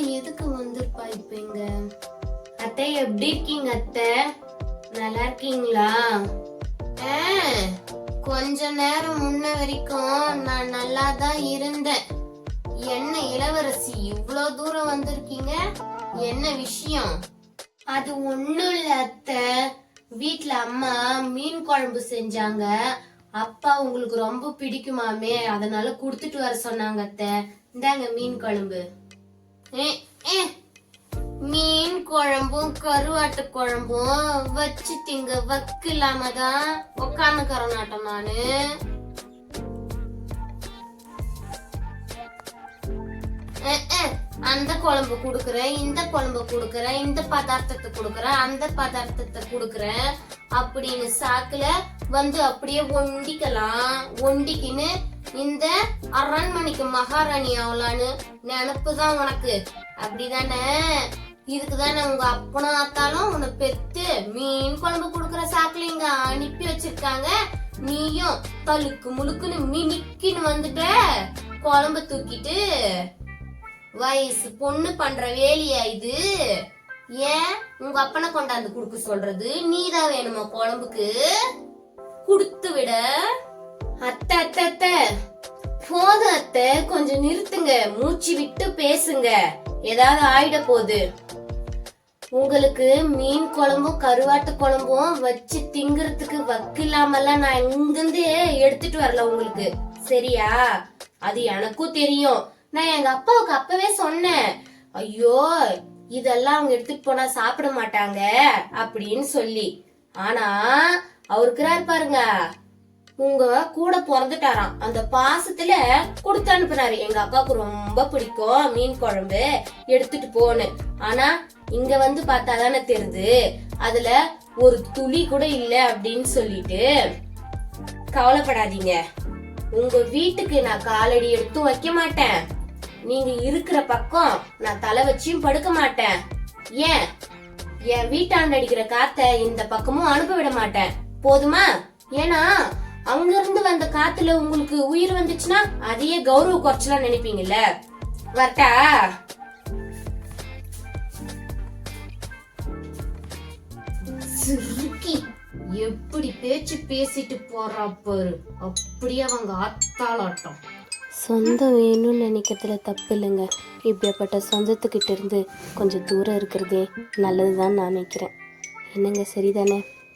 இப்ப இங்க? அத்தை எப்படி இருக்கீங்க அத்தை? நல்லா இருக்கீங்களா? கொஞ்ச நேரம் முன்ன வரைக்கும் நான் நல்லா தான் இருந்தேன். என்ன இளவரசி இவ்வளோ தூரம் வந்திருக்கீங்க? என்ன விஷயம்? அது ஒண்ணும் இல்ல அத்தை. வீட்டுல அம்மா மீன் குழம்பு செஞ்சாங்க. அப்பா உங்களுக்கு ரொம்ப பிடிக்குமாமே அதனால குடுத்துட்டு வர சொன்னாங்க அத்தை. இந்தாங்க மீன் குழம்பு. மீன் குழம்பும் கருவாட்டு குழம்பும் வச்சு திங்க வக்கு இல்லாம தான் உக்காந்துக்கிறேன் நாட்டம் நானு அந்த குழம்பு குடுக்கறேன் இந்த குழம்பு குடுக்கறேன் இந்த பதார்த்தத்தை குடுக்கறேன் அந்த பதார்த்தத்தை குடுக்கறேன். அப்படின்னு சாக்குல வந்து அப்படியே ஒண்டிக்கலாம். ஒண்டிக்கின்னு இந்த அரண்மனைக்கு மகாராணி ஆகலான்னு நினப்பு தான் உனக்கு. அப்படிதானே? இதுக்கு தானே உங்க அப்பனும் ஆத்தாலும் உன்னை பெத்து மீன் குழம்பு குடுக்கற சாக்குல இங்க அனுப்பி வச்சிருக்காங்க. நீயும் தலுக்கு முழுக்குன்னு மினிக்கின்னு வந்துட்ட. குழம்பு தூக்கிட்டு. வயசு பொண்ணு பண்ற வேலையா இது? ஏன் உங்க அப்பனை கொண்டாந்து குடுக்க சொல்றது? நீதான் வேணுமா குழம்புக்கு? குடுத்து விட. அத்தை அத்தை அத்தை. போதும் அத்தை. கொஞ்சம் நிறுத்துங்க. மூச்சு விட்டு பேசுங்க. ஏதாவது ஆயிட போகுது. உங்களுக்கு மீன் குழம்பும் கருவாட்டு குழம்பும் வச்சு திங்கிறதுக்கு வக்கு இல்லாமலாம் நான் இங்கிருந்து எடுத்துட்டு வரல உங்களுக்கு. சரியா? அது எனக்கும் தெரியும். நான் எங்க அப்பாவுக்கு அப்பவே சொன்னேன். ஐயோ இதெல்லாம் அவங்க எடுத்துட்டு போனா சாப்பிட மாட்டாங்க அப்படின்னு சொல்லி. ஆனா அவருக்குறாரு பாருங்க. உங்க கூட பிறந்துட்டாராம். அந்த பாசத்துல கொடுத்து அனுப்புனாரு. எங்க அப்பாவுக்கு ரொம்ப பிடிக்கும் மீன் குழம்பு. எடுத்துட்டு போன்னு. ஆனா இங்க வந்து பார்த்தா தானே தெரியுது. அதுல ஒரு துளி கூட இல்ல அப்படின்னு சொல்லிட்டு கவலைப்படாதீங்க. உங்க வீட்டுக்கு நான் காலடி எடுத்து வைக்க மாட்டேன். நீங்க இருக்கிற பக்கம் நான் தலை வச்சியும் படுக்க மாட்டேன். ஏன்? என் வீட்டாண்ட அடிக்கிற காத்த இந்த பக்கமும் அனுப்ப விட மாட்டேன். போதுமா? ஏன்னா அங்க இருந்து வந்த காத்துல உங்களுக்கு உயிர் வந்துச்சுன்னா அதையே கௌரவ குறைச்சலாம் நினைப்பீங்கல்ல? வரட்டா? சுருக்கி எப்படி பேச்சு பேசிட்டு போறா பாரு. அப்படியே அவங்க ஆத்தாளாட்டம். சொந்தம் வேணும்னு நினைக்கிறதுல தப்பு இல்லைங்க இப்படியாப்பட்ட சொந்தத்துக்கிட்ட இருந்து கொஞ்சம் தூரம் இருக்கிறதே நல்லதுதான் நான் நினைக்கிறேன். என்னங்க சரிதானே?